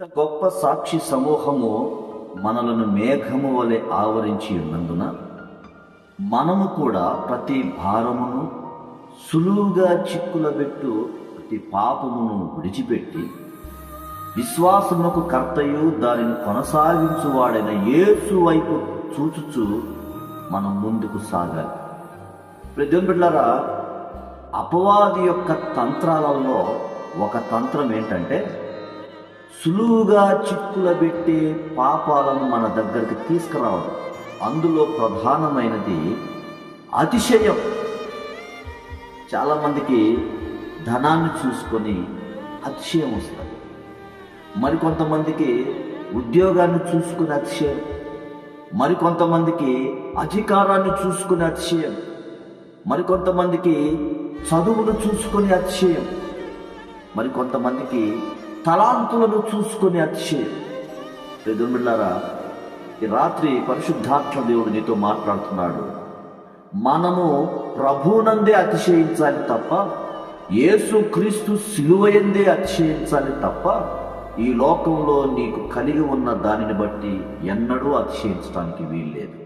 గొప్ప సాక్షి సమూహము మనలను మేఘము వలె ఆవరించి ఉన్నందున మనము కూడా ప్రతి భారమును సులువుగా చిక్కులబెట్టు ప్రతి పాపమును విడిచిపెట్టి విశ్వాసమునకు కర్తయు దానిని కొనసాగించువాడైన యేసు వైపు చూచుచు మనం ముందుకు సాగాలి. ప్రజలు బిడ్డారా అపవాది యొక్క తంత్రాలలో ఒక తంత్రం ఏంటంటే సులువుగా చిక్కులబెట్టే పాపాలను మన దగ్గరికి తీసుకురావడం. అందులో ప్రధానమైనది అతిశయం. చాలామందికి ధనాన్ని చూసుకొని అతిశయం వస్తుంది. మరికొంతమందికి ఉద్యోగాన్ని చూసుకుని అతిశయం. మరికొంతమందికి అధికారాన్ని చూసుకుని అతిశయం. మరికొంతమందికి చదువును చూసుకుని అతిశయం. మరికొంతమందికి తలాంతులను చూసుకుని అతిశయం. పెదుమిళ్ళారా ఈ రాత్రి పరిశుద్ధాత్మ దేవుడు నీతో మాట్లాడుతున్నాడు. మనము ప్రభునందే అతిశయించాలి తప్ప యేసు క్రీస్తు సిలువయందే అతిశయించాలి తప్ప ఈ లోకంలో నీకు కలిగి ఉన్న దానిని బట్టి ఎన్నడూ అతిశయించడానికి వీల్లేదు.